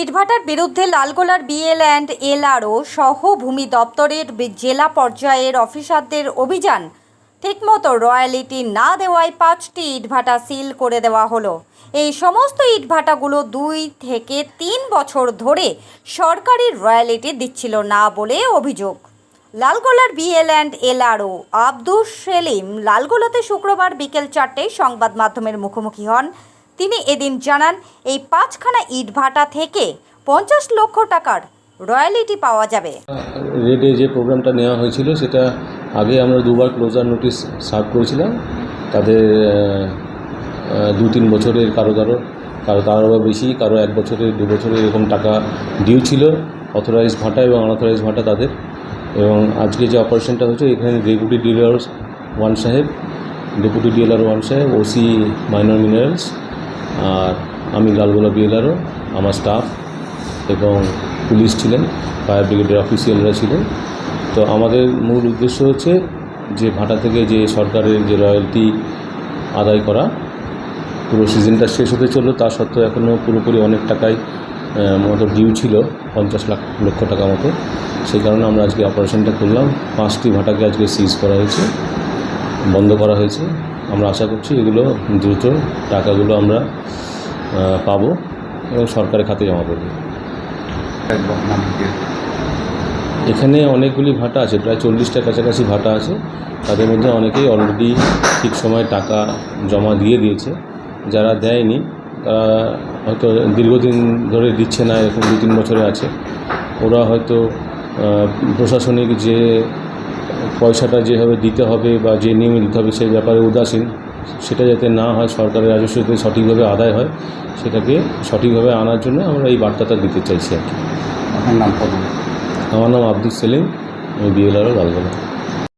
ইটভাটার বিরুদ্ধে লালগোলার BL and LRO সহ ভূমি দপ্তরের জেলা পর্যায়ের অফিসারদের অভিযান। ঠিকমতো রয়্যালিটি না দেওয়ায় পাঁচটি ইটভাটা সিল করে দেওয়া হলো। এই সমস্ত ইটভাটাগুলো দুই থেকে তিন বছর ধরে সরকারি রয়্যালিটি দিচ্ছিল না বলে অভিযোগ। লালগোলার BL and LRO Abdus Selim লালগোলাতে শুক্রবার বিকেল চারটেয় সংবাদ মাধ্যমের মুখোমুখি হন। তিনি এদিন জানান, এই পাঁচখানা ইট ভাটা থেকে পঞ্চাশ লক্ষ টাকার রয়্যালিটি পাওয়া যাবে। রেডে যে প্রোগ্রামটা নেওয়া হয়েছিল, সেটা আগে আমরা দুবার ক্লোজার নোটিশ সার্ভ করেছিলাম। তাদের দু তিন বছরের কারও কারও কারও তারও বেশি, কারও এক বছরের, দু বছরের এরকম টাকা ডিউ ছিল অথরাইজ ভাটা এবং আনঅথরাইজ ভাটা তাদের। এবং আজকে যে অপারেশনটা হয়েছে, এখানে ডেপুটি ডিলার ওয়ান সাহেব, ডেপুটি ডিলার ওয়ান সাহেব, ওসি মাইনর মিনারেলস আর আমি লালগোলা বিএলআরও, আমার স্টাফ এবং পুলিশ ছিলেন ফায়ার ব্রিগেডের অফিসিয়ালরা ছিলেন। তো আমাদের মূল উদ্দেশ্য হচ্ছে যে ভাটা থেকে যে সরকারের যে রয়্যালটি আদায় করা, পুরো সিজনটা শেষ হতে চলল, তা সত্ত্বেও এখনও পুরোপুরি অনেক টাকাই মতো ডিউ ছিল, পঞ্চাশ লাখ, লক্ষ টাকা মতো। সেই কারণে আমরা আজকে অপারেশনটা করলাম। পাঁচটি ভাটাকে আজকে সিজ করা হয়েছে, বন্ধ করা হয়েছে। আমরা আশা করছি এগুলো দ্রুত টাকাগুলো আমরা পাবো এবং সরকারের খাতে জমা করব। এখানে অনেকগুলি ভাটা আছে, প্রায় চল্লিশটার কাছাকাছি ভাটা আছে। তাদের মধ্যে অনেকেই অলরেডি ঠিক সময় টাকা জমা দিয়ে দিয়েছে। যারা দেয়নি, তারা হয়তো দীর্ঘদিন ধরে দিচ্ছে না, এরকম দু তিন বছরে আছে। ওরা হয়তো প্রশাসনিক যে পয়সাটা যেভাবে দিতে হবে বা যে নিয়মে দিতে হবে সেই ব্যাপারে উদাসীন। সেটা যাতে না হয় সরকারের রাজস্ব যাতে সঠিকভাবে আদায় হয় সেটাকে সঠিকভাবে আনার জন্য আমরা এই বার্তাটা দিতে চাইছি আর কি। আপনার নাম আমার নাম আব্দুল সেলিম আমি বিএলআরও লালগোলা